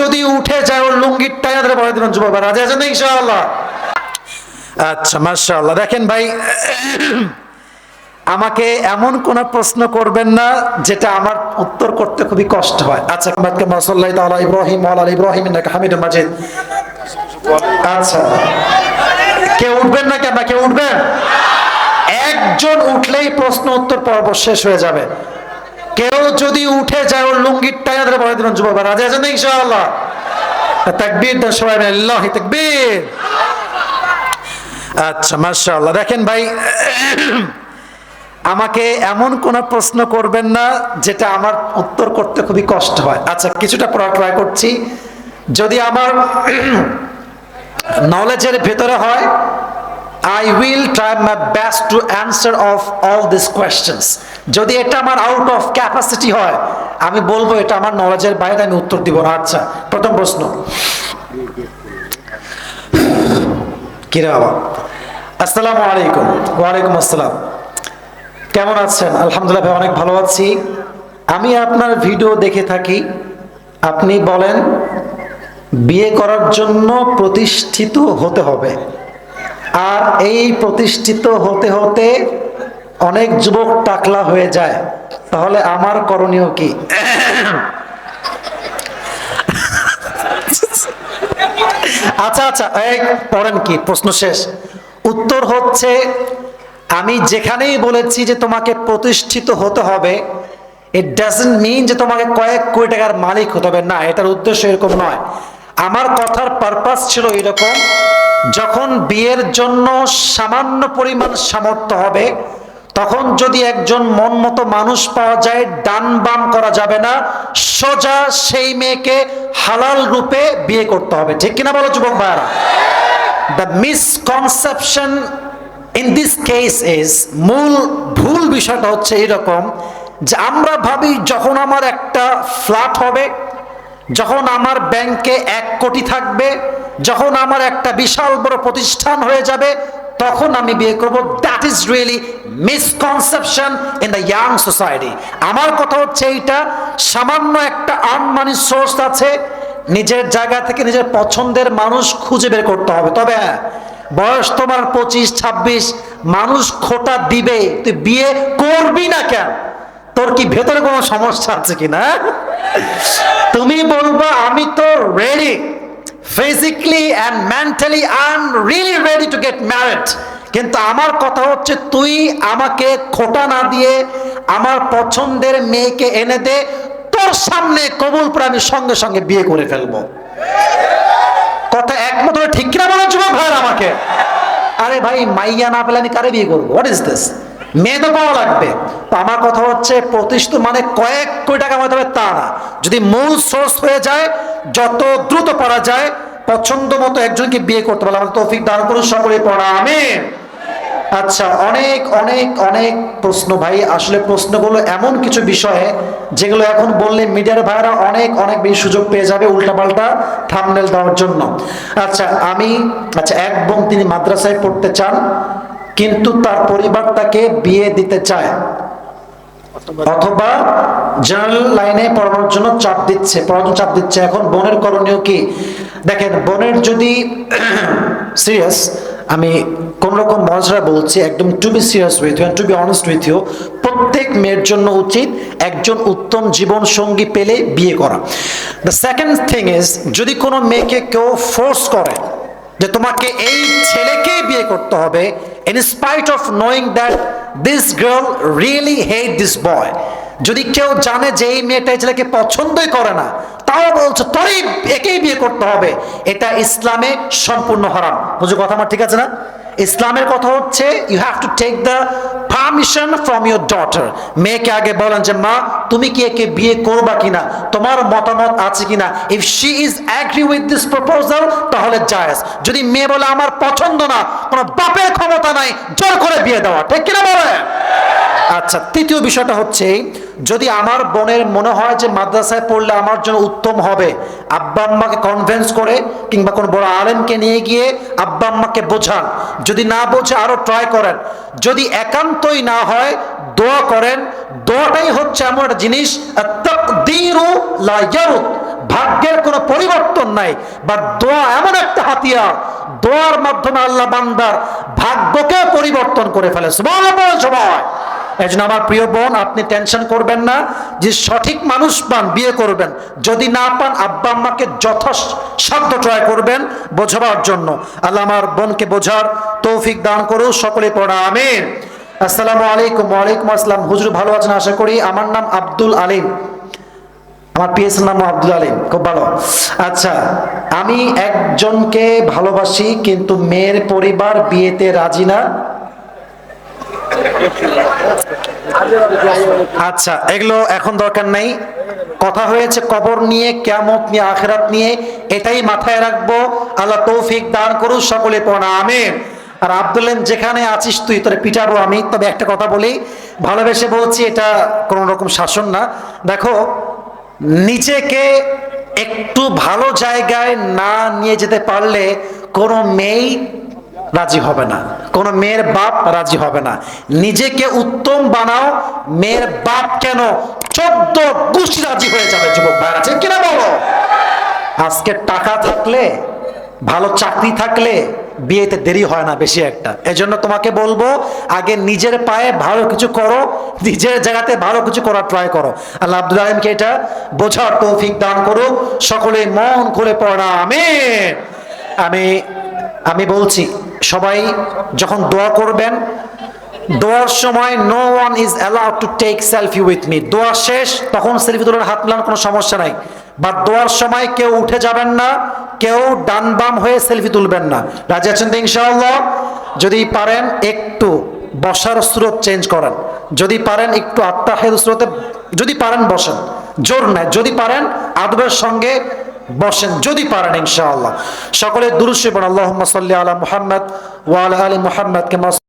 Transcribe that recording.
যদি উঠে যায় ওর লুঙ্গির ধরে পড়াই দেবেন যুবক ভাই। রাজি আছেন ইনশাআল্লাহ? আচ্ছা মাশাআল্লাহ। দেখেন ভাই, আমাকে এমন কোন প্রশ্ন করবেন না যেটা আমার উত্তর করতে খুবই কষ্ট হয়। আচ্ছা আমাকে মাসাল্লাহ তাআলা ইব্রাহিম ওয়া আলা ইব্রাহিম, ইন্নাকা হামিদুম মাজিদ। আচ্ছা। কেউ উঠবেন না কেন কেউ উঠবেন? একজন উঠলেই প্রশ্ন উত্তর পর্ব শেষ হয়ে যাবে। কেউ যদি উঠে যায় ওর লুঙ্গির টাইনা ধরে পড়াই দেবেন যুবক। রাজি আছেন ইনশাআল্লাহ? তাকবীর দেন সবাই আল্লাহ তাকবীর। আচ্ছা মাশাআল্লাহ। দেখেন ভাই, আমাকে এমন কোন প্রশ্ন করবেন না যেটা আমার উত্তর করতে খুবই কষ্ট হয়। আচ্ছা কিছুটা পড়া ট্রাই করছি। যদি আমার নলেজের ভেতরে হয় I will try my best to answer of all this questions যদি এটা আমার আউট অফ ক্যাপাসিটি হয়, আমি বলব এটা আমার নলেজের বাইরে, আমি উত্তর দিব না। আচ্ছা প্রথম প্রশ্ন। কিরে বাবা? আসসালামু আলাইকুম। ওয়ালাইকুম আসসালাম। কেমন আছেন? আলহামদুলিল্লাহ ভাই, অনেক ভালো আছি। আমি আপনার ভিডিও দেখে থাকি। আপনি বলেন, বিয়ে করার জন্য প্রতিষ্ঠিত হতে হবে। আর এই প্রতিষ্ঠিত হতে হতে অনেক যুবক টাকলা হয়ে যায়। তাহলে আমার করণীয় কি? আচ্ছা আচ্ছা এক পড়েন কি? প্রশ্ন শেষ। উত্তর হচ্ছে, আমি যেখানেই বলেছি যে তোমাকে প্রতিষ্ঠিত হতে হবে ইট ডাজেন্ট মিন যে তোমাকে কয়েক কোটি টাকার মালিক হতে হবে। না, এটার উদ্দেশ্য এরকম নয়। আমার কথার পারপাস ছিল এরকম যখন বিয়ের জন্য সামান্য পরিমাণ সামর্থ্য হবে, তখন যদি একজন মন মতো মানুষ পাওয়া যায় ডান বাম করা যাবে না, সোজা সেই মেয়েকে হালাল রূপে বিয়ে করতে হবে। ঠিক কিনা বলো, যুবক ভাইয়ারা? The misconception in this case is মূল ভুল বিষয়টা হচ্ছে এরকম যে আমরা ভাবি যখন আমার একটা ফ্ল্যাট হবে যখন আমার ব্যাংকে এক কোটি থাকবে, যখন আমার একটা বিশাল বড় প্রতিষ্ঠান হয়ে যাবে, তখন আমি বিয়ে করব। That is really misconception in the young society আমার কথা হচ্ছে এইটা, সামান্য একটা আনমানি সোর্স আছে, নিজের জায়গা থেকে নিজের পছন্দের মানুষ খুঁজে বের করতে হবে। তবে হ্যাঁ বয়স তোমার পঁচিশ, ছাব্বিশ, মানুষ খোটা দিবে, তুই বিয়ে করবি না কেন? তোর কি ভেতরে কোনো সমস্যা আছে কিনা? তুমি বলবা, আমি তো ready physically and mentally I am really ready to get married কিন্তু আমার কথা হচ্ছে, তুই আমাকে খোটা না দিয়ে আমার পছন্দের মেয়েকে এনে দে, তোর সামনে কবুল আমি সঙ্গে সঙ্গে বিয়ে করে ফেলব। কথা একমত ঠিক কিনা বলো যুবক ভাইয়ের আমাকে? আরে ভাই, মাইয়া না পেলে আমি কারে বিয়ে করব? হোয়াট ইজ দিস মেয়ে তো পাওয়া লাগবে। তো আমার কথা হচ্ছে প্রতিষ্ঠিত মানে কয়েক কোটি টাকা হতে হবে তা না। যদি মূল সোর্স হয়ে যায়, যত দ্রুত পারা যায়, পছন্দ মতো একজনকে বিয়ে করতে পারলে আমাদের তৌফিক দান করুন সকলে, পড়া আমি আচ্ছা অনেক অনেক অনেক প্রশ্ন ভাই। আসলে প্রশ্নগুলো এমন কিছু বিষয়ে যেগুলো এখন বললে মিডিয়ার ভাইরা অনেক অনেক বেশি সুযোগ পেয়ে যাবে উল্টাপাল্টা থামনেল দেওয়ার জন্য। আচ্ছা আমি আচ্ছা এক বোন তিনি মাদ্রাসায় পড়তে চান কিন্তু তার পরিবার তাকে বিয়ে দিতে চায়। অথবা জেনারেল লাইনে পড়ানোর জন্য চাপ দিচ্ছে পড়ানোর চাপ দিচ্ছে। এখন বোনের করণীয় কি? দেখেন বোনের যদি সিরিয়াস আমি কোন রকম মজরা বলছি একদম to be serious with you to be honest with you প্রত্যেক মেয়ের জন্য উচিত একজন উত্তম জীবন সঙ্গী পেলে বিয়ে করা। দ্য সেকেন্ড থিং ইজ যদি কোনো মেয়েকে কেউ ফোর্স করে যে তোমাকে এই ছেলেকে বিয়ে করতে হবে। In spite of knowing that this girl really hate this boy যদি কেউ জানে যে এই মেয়েটা এই ছেলেকে পছন্দই করে না, তাও বলছে তরি একেই বিয়ে করতে হবে। এটা ইসলামে সম্পূর্ণ হারাম। বুঝো কথা আমার ঠিক আছে না? ইসলামের কথা হচ্ছে you have to take the permission from your daughter মেয়েকে আগে বলেন যে, মা, তুমি কি একে বিয়ে করবা কিনা? তোমার মতামত আছে কিনা? If she is agree with this proposal তাহলে জায়েজ। যদি মেয়ে বলে, আমার পছন্দ না, কোনো বাপের ক্ষমতা নাই, জোর করে বিয়ে দেওয়া। ঠিক কিনা বলে আচ্ছা তৃতীয় বিষয়টা হচ্ছে, যদি আমার বোনের মনে হয় যে মাদ্রাসায় পড়লে আমার জন্য উত্তম হবে, আব্বা আম্মাকে কনভেন্স করে কিংবা কোনো বড় আলেমকে নিয়ে গিয়ে আব্বা আম্মাকে বোঝান। যদি না বোঝে, আরও ট্রাই করেন। যদি একান্তই না হয়, দোয়া করেন। দোয়াটাই হচ্ছে এমন একটা জিনিস ভাগ্যের কোনো পরিবর্তন নাই, বা দোয়া এমন একটা হাতিয়ার, দোয়ার মাধ্যমে আল্লাহ বান্দার ভাগ্যকে পরিবর্তন করে ফেলে। সুবহানাল্লাহ সবাই এই জন্য আমার প্রিয় বোন, আপনি টেনশন করবেন না, যে সঠিক মানুষ পান, বিয়ে করবেন। যদি না পান, আব্বা আম্মাকে যথাসাধ্য ট্রাই করবেন বোঝাবার জন্য। আল্লাহ আমার বোনকে বোঝার তৌফিক দান করুন সকলে পড়া, আমিন। আসসালামু আলাইকুম, ওয়ালাইকুম আসসালাম। হুজুর, ভালো আছেন? আশা করি আমার নাম আব্দুল আলিম। আমার পিএস নাম আব্দুল আলিম, খুব ভালো। আচ্ছা আমি একজনকে ভালোবাসি, কিন্তু মেয়ের পরিবার বিয়েতে রাজি না। আচ্ছা এগুলো এখন দরকার নাই। কথা হয়েছে কবর নিয়ে কেমত নিয়ে, আখেরাত নিয়ে, এটাই মাথায় রাখব। আল্লাহ তৌফিক দান করুন সকলে পড়া, আমেন। আর আব্দুল্লেন যেখানে আছিস তুই, তোরে পিটাবো আমি। তবে একটা কথা বলি, ভালোবেসে বলছি, এটা কোনো রকম শাসন না। দেখো, নিজেকে একটু ভালো জায়গায় না নিয়ে যেতে পারলে কোনো মেয়েই রাজি হবে না। কোনো মেয়ের বাপ রাজি হবে না। নিজেকে উত্তম বানাও, মেয়ের বাপ কেন চোদ্দ গোষ্ঠী রাজি হয়ে যাবে, যুবক ভাই আছে কিনা বলো? আজকে টাকা থাকলে, ভালো চাকরি থাকলে বিয়েতে দেরি হয় না বেশি একটা। এজন্য তোমাকে বলব, আগে নিজের পায়ে ভালো কিছু করো, নিজের জায়গাতে ভালো কিছু করার ট্রাই করো। আল্লাহ আব্দুল আলমকে এটা বোঝার তৌফিক দান করুক। সকলে মন খুলে পড়া আমি আমি আমি বলছি সবাই যখন দোয়া করবেন, দোয়ার সময় no one is allowed to take selfie with me দোয়া শেষ, তখন সেলফি তোলার হাত মিলানোর কোনো সমস্যা নাই। বা দোয়ার সময় কেউ উঠে যাবেন না, কেউ ডান বাম হয়ে সেলফি তুলবেন না। রাজি আছেন তো ইনশাআল্লাহ? যদি পারেন একটু বসার স্রোত চেঞ্জ করেন। যদি পারেন একটু আত্মাহের স্রোতে, যদি পারেন বসেন। জোর নাই। যদি পারেন, আদবের সঙ্গে বসেন, যদি পারেন ইনশাআল্লাহ। সকলে দুরুশে পড়েন। আল্লাহ সাল্লি আলা মুহাম্মদ ওয়াল আলী আলি মুহাম্মদ, কেমা